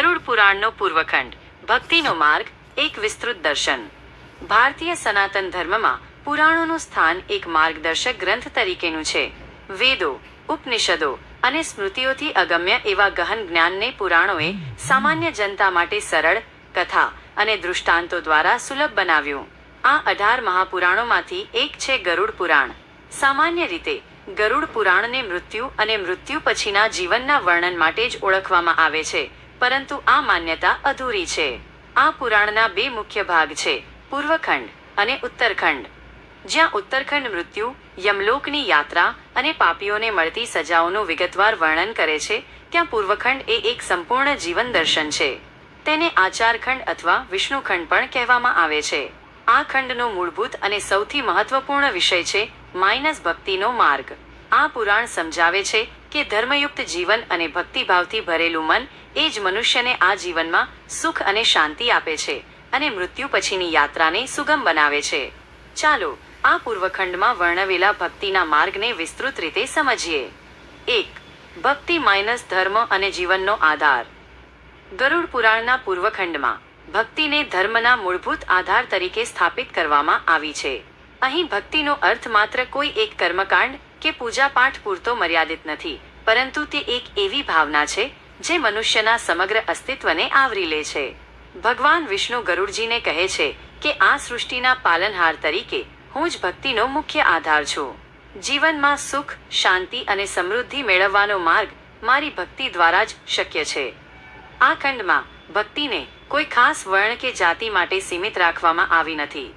ગરુડ પુરાણનો પૂર્વખંડ. ભક્તિનો માર્ગ, એક વિસ્તૃત દર્શન. ભારતીય સનાતન ધર્મમાં પુરાણોનું સ્થાન એક માર્ગદર્શક ગ્રંથ તરીકેનું છે. વેદો, ઉપનિષદો અને સ્મૃતિઓથી અગમ્ય એવા ગહન જ્ઞાનને પુરાણોએ સામાન્ય જનતા માટે સરળ, કથા અને દૃષ્ટાંતો દ્વારા સુલભ બનાવ્યું. આ અઢાર મહાપુરાણોમાંથી એક છે ગરુડ પુરાણ. સામાન્ય રીતે, ગરુડ પુરાણને મૃત્યુ અને મૃત્યુ પછીના જીવનના વર્ણન માટે જ ઓળખવામાં આવે છે. પરંતુ આ માન્યતા અધૂરી છે. આ પુરાણના બે મુખ્ય ભાગ છે, પૂર્વખંડ અને ઉત્તરખંડ. જ્યાં ઉત્તરખંડ મૃત્યુ, યમલોકની યાત્રા અને પાપીઓને મળતી સજાઓનું વિગતવાર વર્ણન કરે છે, ત્યાં પૂર્વખંડ એ એક સંપૂર્ણ જીવન દર્શન છે. તેને આચારખંડ અથવા વિષ્ણુખંડ પણ કહેવામાં આવે છે. આ ખંડનો મૂળભૂત અને સૌથી મહત્વપૂર્ણ વિષય છે, માઇનસ ભક્તિનો માર્ગ. આ પુરાણ સમજાવે છે કે ધર્મયુક્ત જીવન અને ભક્તિભાવથી ભરેલું મન એ જ મનુષ્યને આ જીવનમાં સુખ અને શાંતિ આપે છે અને મૃત્યુ પછીની યાત્રાને સુગમ બનાવે છે. ચાલો, આ પૂર્વખંડમાં વર્ણવેલા ભક્તિના માર્ગને વિસ્તૃત રીતે સમજીએ. એક, ભક્તિ માઇનસ ધર્મ અને જીવનનો આધાર. ગરુડ પુરાણના પૂર્વખંડમાં ભક્તિને ધર્મના મૂળભૂત આધાર તરીકે સ્થાપિત કરવામાં આવી છે. અહીં ભક્તિનો અર્થ માત્ર કોઈ એક કર્મકાંડ કે પૂજાપાઠ પૂરતો મર્યાદિત નથી. પરંતુ તે એક એવી ભાવના છે જે મનુષ્યના સમગ્ર અસ્તિત્વને આવરી લે છે. ભગવાન વિષ્ણુ ગરુડજીને કહે છે કે આ સૃષ્ટિના પાલનહાર તરીકે હું જ ભક્તિનો મુખ્ય આધાર છું. જીવનમાં સુખ, શાંતિ અને સમૃદ્ધિ મેળવવાનો માર્ગ મારી ભક્તિ દ્વારા જ શક્ય છે. આ ખંડમાં ભક્તિને કોઈ ખાસ વર્ણ કે જાતિ માટે સીમિત રાખવામાં આવી નથી.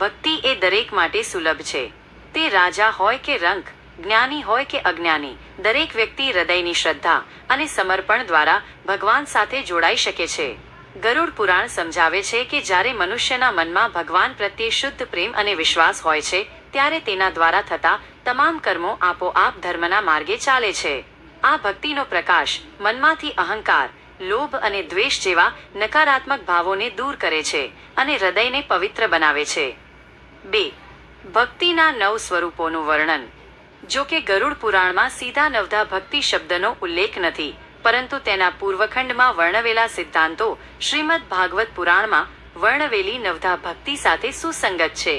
ભક્તિ એ દરેક માટે સુલભ છે. તે રાજા હોય કે રંક જ્ઞાની હોય કે અજ્ઞાની, દરેક વ્યક્તિ હૃદયની શ્રદ્ધા અને સમર્પણ દ્વારા ભગવાન સાથે જોડાઈ શકે છે. ગરુડ પુરાણ સમજાવે છે કે જ્યારે મનુષ્યના મનમાં ભગવાન પ્રત્યે શુદ્ધ પ્રેમ અને વિશ્વાસ હોય છે, ત્યારે તેના દ્વારા થતા તમામ કર્મો આપોઆપ ધર્મના માર્ગે ચાલે છે. આ ભક્તિનો પ્રકાશ મનમાંથી અહંકાર, લોભ અને દ્વેષ જેવા નકારાત્મક ભાવોને દૂર કરે છે અને હૃદયને પવિત્ર બનાવે છે. બે, ભક્તિના નવ સ્વરૂપોનું વર્ણન. જો કે ગરુડ પુરાણમાં સીધા નવધા ભક્તિ શબ્દનો ઉલ્લેખ નથી, પરંતુ તેના પૂર્વખંડમાં વર્ણવેલા સિદ્ધાંતો શ્રીમદ ભાગવત પુરાણમાં વર્ણવેલી નવધા ભક્તિ સાથે સુસંગત છે.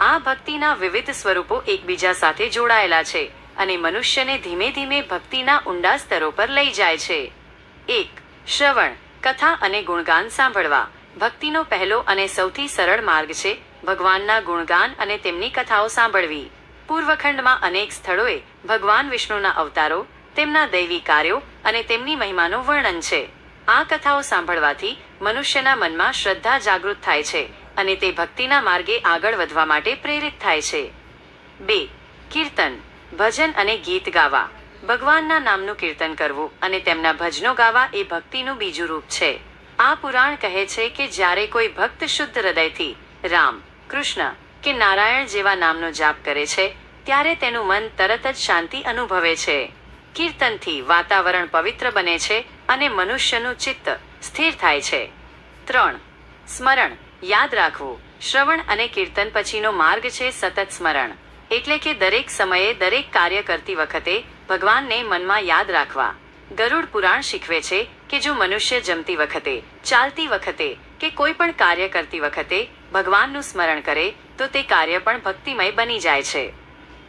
આ ભક્તિના વિવિધ સ્વરૂપો એકબીજા સાથે જોડાયેલા છે અને મનુષ્યને ધીમે ધીમે ભક્તિના ઊંડા સ્તરો પર લઈ જાય છે. એક, શ્રવણ, કથા અને ગુણગાન સાંભળવા. ભક્તિનો પહેલો અને સૌથી સરળ માર્ગ છે ભગવાનના ગુણગાન અને તેમની કથાઓ સાંભળવી. પૂર્વખંડમાં અનેક સ્થળોએ ભગવાન વિષ્ણુના અવતારો, તેમના દૈવી કાર્યો અને તેમની મહિમાનું વર્ણન છે. આ કથાઓ સાંભળવાથી મનુષ્યના મનમાં શ્રદ્ધા જાગૃત થાય છે અને તે ભક્તિના માર્ગે આગળ વધવા માટે પ્રેરિત થાય છે. બે, કીર્તન. ભજન અને ગીત ગાવા. ભગવાનના નામનું કીર્તન કરવું અને તેમના ભજનો ગાવા એ ભક્તિનું બીજું રૂપ છે. આ પુરાણ કહે છે કે જ્યારે કોઈ ભક્ત શુદ્ધ હૃદયથી રામ, કૃષ્ણ કે નારાયણ જેવા નામનો જાપ કરે છે, ત્યારે તેનું મન તરત જ શાંતિ અનુભવે છે. કીર્તનથી વાતાવરણ પવિત્ર બને છે અને મનુષ્યનું ચિત્ત સ્થિર થાય છે. ત્રણ, સ્મરણ. યાદ રાખવું. શ્રવણ અને કીર્તન પછીનો માર્ગ છે સતત સ્મરણ. એટલે કે દરેક સમયે દરેક કાર્ય કરતી વખતે ભગવાનને મનમાં યાદ રાખવા. ગરુડ પુરાણ શીખવે છે કે જો મનુષ્ય જમતી વખતે, ચાલતી વખતે કે કોઈ પણ કાર્ય કરતી વખતે ભગવાનનું સ્મરણ કરે તો તે કાર્ય પણ ભક્તિમય બની જાય છે.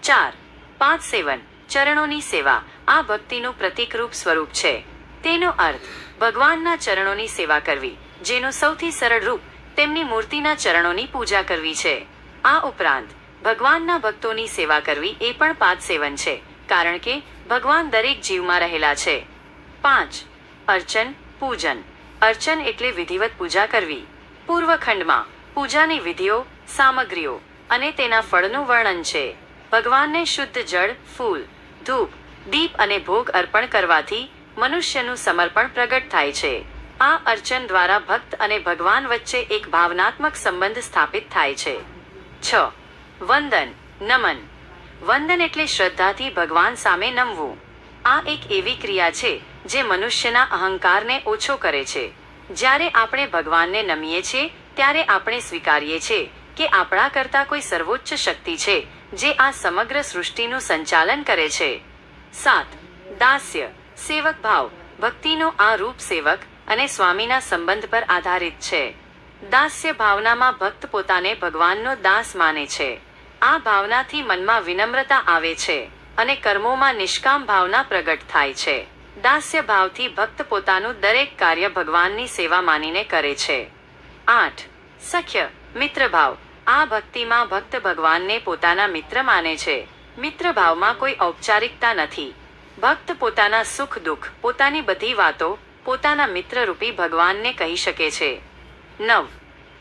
ચાર, પાંચ સેવન, ચરણોની સેવા. આ ભક્તિનું પ્રતિકરૂપ સ્વરૂપ છે. તેનો અર્થ, ભગવાનના ચરણોની સેવા કરવી, જેનું સૌથી સરળ રૂપ તેમની મૂર્તિના ચરણોની પૂજા કરવી છે. આ ઉપરાંત, ભગવાનના ભક્તોની સેવા કરવી એ પણ પાદ સેવન છે, કારણ કે ભગવાન દરેક જીવમાં રહેલા છે. પાંચ, અર્ચન, પૂજન. અર્ચન એટલે વિધિવત પૂજા કરવી. પૂર્વખંડમાં પૂજાની વિધિઓ, સામગ્રીઓ અને તેના ફળનું વર્ણન છે. ભગવાનને શુદ્ધ જળ, ફૂલ, ધૂપ, દીપ અને ભોગ અર્પણ કરવાથી મનુષ્યનું સમર્પણ પ્રગટ થાય છે. આ અર્ચન દ્વારા ભક્ત અને ભગવાન વચ્ચે એક ભાવનાત્મક સંબંધ સ્થાપિત થાય છે. છ. વંદન, નમન. વંદન એટલે શ્રદ્ધાથી ભગવાન સામે નમવું. આ એક એવી ક્રિયા છે જે મનુષ્યના અહંકારને ઓછો કરે છે. જ્યારે આપણે ભગવાનને નમીએ છીએ ત્યારે આપણે સ્વીકારીએ છીએ કે આપણા કરતા કોઈ સર્વોચ્ચ શક્તિ છે જે આ સમગ્ર સૃષ્ટિનું સંચાલન કરે છે. સાત, દાસ્ય, સેવક ભાવ, ભક્તિનો આ રૂપ સેવક અને સ્વામીના સંબંધ પર આધારિત છે. દાસ્ય ભાવનામાં ભક્ત પોતાને ભગવાનનો દાસ માને છે. આ ભાવનાથી મનમાં વિનમ્રતા આવે છે અને કર્મોમાં નિષ્કામ ભાવના પ્રગટ થાય છે. દાસ્ય ભાવથી ભક્ત પોતાનું દરેક કાર્ય ભગવાનની સેવા માનીને કરે છે. આઠ. સખ્ય મિત્રભાવ આ ભક્તિમાં ભક્ત ભગવાનને પોતાના મિત્ર માને છે. મિત્ર ભાવમાં કોઈ ઔપચારિકતા નથી. ભક્ત પોતાના સુખ, દુઃખ, પોતાની બધી વાતો પોતાના મિત્રરૂપી ભગવાનને કહી શકે છે. નવ.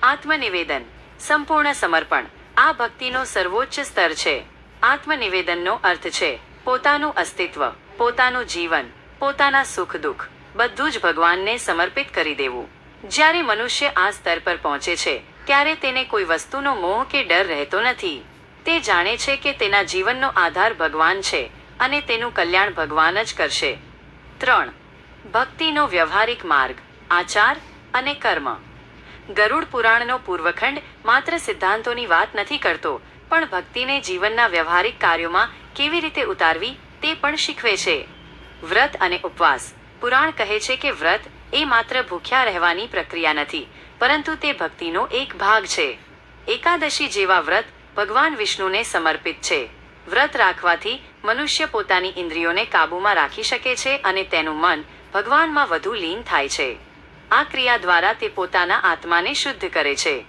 આત્મનિવેદન. સંપૂર્ણ સમર્પણ. આ ભક્તિનો સર્વોચ્ચ સ્તર છે. આત્મનિવેદનનો અર્થ છે પોતાનું અસ્તિત્વ, પોતાનું જીવન, પોતાના સુખ, દુઃખ બધું જ ભગવાનને સમર્પિત કરી દેવું. જ્યારે મનુષ્ય આ સ્તર પર પહોંચે છે, ત્યારે તેને કોઈ વસ્તુનો મોહ કે ડર રહેતો નથી. તે જાણે છે કે તેના જીવનનો આધાર ભગવાન છે અને તેનું કલ્યાણ ભગવાન જ કરશે. ત્રણ. ભક્તિનો વ્યવહારિક માર્ગ, આચાર અને કર્મ. ગરુડ પુરાણનો પૂર્વખંડ માત્ર સિદ્ધાંતોની વાત નથી કરતો, પણ ભક્તિને જીવનના વ્યવહારિક કાર્યોમાં કેવી રીતે ઉતારવી તે પણ શીખવે છે. વ્રત અને ઉપવાસ. પુરાણ કહે છે કે વ્રત એ માત્ર ભૂખ્યા રહેવાની પ્રક્રિયા નથી, પરંતુ તે ભક્તિનો એક ભાગ છે. એકાદશી જેવા વ્રત ભગવાન વિષ્ણુને સમર્પિત છે. વ્રત રાખવાથી મનુષ્ય પોતાની ઇન્દ્રિયોને કાબૂમાં રાખી શકે છે અને તેનું મન ભગવાનમાં વધુ લીન થાય છે. આ ક્રિયા દ્વારા તે પોતાના આત્માને શુદ્ધ કરે છે.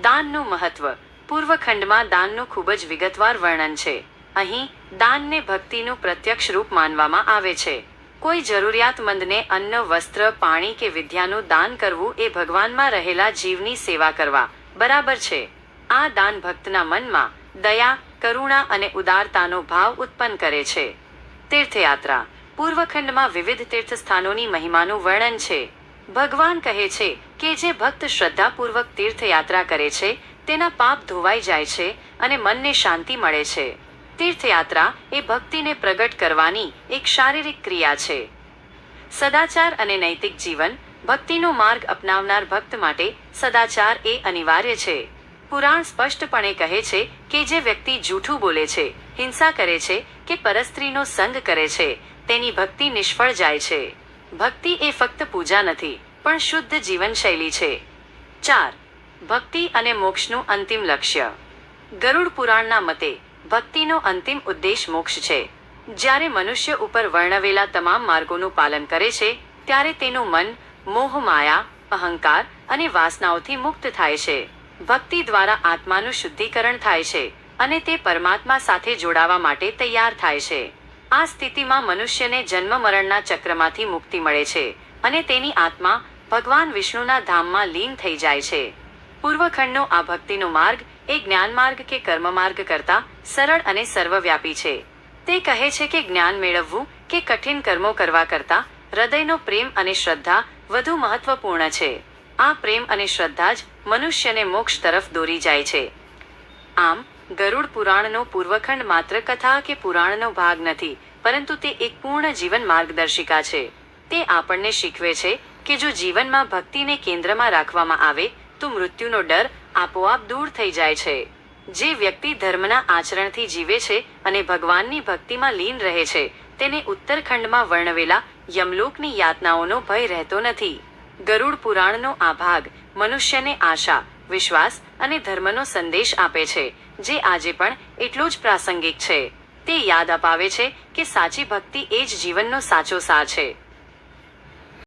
દાનનું મહત્વ. પૂર્વખંડમાં દાનનું ખૂબ જ વિગતવાર વર્ણન છે. અહીં દાનને ભક્તિનું પ્રત્યક્ષ રૂપ માનવામાં આવે છે. કોઈ જરૂરિયાતમંદને અન્ન, વસ્ત્ર, પાણી કે વિદ્યાનું દાન કરવું એ ભગવાનમાં રહેલા જીવની સેવા કરવા. બરાબર છે. આ દાન ભક્તના મનમાં દયા, કરુણા અને ઉદારતાનો ભાવ ઉત્પન્ન કરે છે. તીર્થયાત્રા. પૂર્વખંડમાં વિવિધ તીર્થસ્થાનોની મહિમાનું વર્ણન છે. ભગવાન કહે છે કે જે ભક્ત શ્રદ્ધાપૂર્વક તીર્થયાત્રા કરે છે, તેના પાપ ધોવાઈ જાય છે અને મનને શાંતિ મળે છે. તીર્થયાત્રા એ ભક્તિને પ્રગટ કરવાની એક શારીરિક ક્રિયા છે. સદાચાર અને નૈતિક જીવન ભક્તિનો માર્ગ અપનાવનાર ભક્ત માટે સદાચાર એ અનિવાર્ય છે. પુરાણ સ્પષ્ટપણે કહે છે કે જે વ્યક્તિ જૂઠું બોલે છે, હિંસા કરે છે કે પરસ્ત્રીનો સંગ કરે છે, તેની ભક્તિ નિષ્ફળ જાય છે. ભક્તિ એ ફક્ત પૂજા નથી, પણ શુદ્ધ જીવનશૈલી છે. ચાર, ભક્તિ અને મોક્ષનું અંતિમ લક્ષ્ય. ગરુડ પુરાણના મતે ભક્તિનો અંતિમ ઉદ્દેશ મોક્ષ છે. જ્યારે મનુષ્ય ઉપર વર્ણવેલા તમામ માર્ગોનું પાલન કરે છે, ત્યારે તેનું મન, મોહ માયા, અહંકાર અને વાસનાઓથી મુક્ત થાય છે. ભક્તિ દ્વારા આત્માનું શુદ્ધિકરણ થાય છે અને તે પરમાત્મા સાથે જોડાવા માટે તૈયાર થાય છે. આ સ્થિતિમાં મનુષ્યને જન્મ મરણના ચક્રમાંથી મુક્તિ મળે છે અને તેની આત્મા ભગવાન વિષ્ણુના ધામમાં લીન થઈ જાય છે. પૂર્વખંડનો આ ભક્તિનો માર્ગ એ જ્ઞાન માર્ગ કે કર્મ માર્ગ કરતા સરળ અને સર્વવ્યાપી છે. તે કહે છે કે જ્ઞાન મેળવવું કે કઠિન કર્મો કરવા કરતા હૃદયનો પ્રેમ અને શ્રદ્ધા વધુ મહત્વપૂર્ણ છે. આ પ્રેમ અને શ્રદ્ધા જ મનુષ્યને મોક્ષ તરફ દોરી જાય છે. આમ, ગરુડ પુરાણનો પૂર્વખંડ માત્ર કથા કે પુરાણનો ભાગ નથી, પરંતુ તે એક પૂર્ણ જીવન માર્ગદર્શિકા છે. તે આપણને શીખવે છે કે જો જીવનમાં ભક્તિને કેન્દ્રમાં રાખવામાં આવે, તો મૃત્યુનો ડર આપોઆપ દૂર થઈ જાય છે. જે વ્યક્તિ ધર્મના આચરણથી જીવે છે અને ભગવાનની ભક્તિમાં લીન રહે છે, તેને ઉત્તરખંડમાં વર્ણવેલા યમલોકની યાતનાઓનો ભય રહેતો નથી. ગરુડ પુરાણનો આ ભાગ મનુષ્યને આશા, વિશ્વાસ અને ધર્મનો સંદેશ આપે છે, જે આજે પણ એટલો જ પ્રાસંગિક છે. તે યાદ અપાવે છે કે સાચી ભક્તિ એ જ જીવનનો સાચો સાર છે.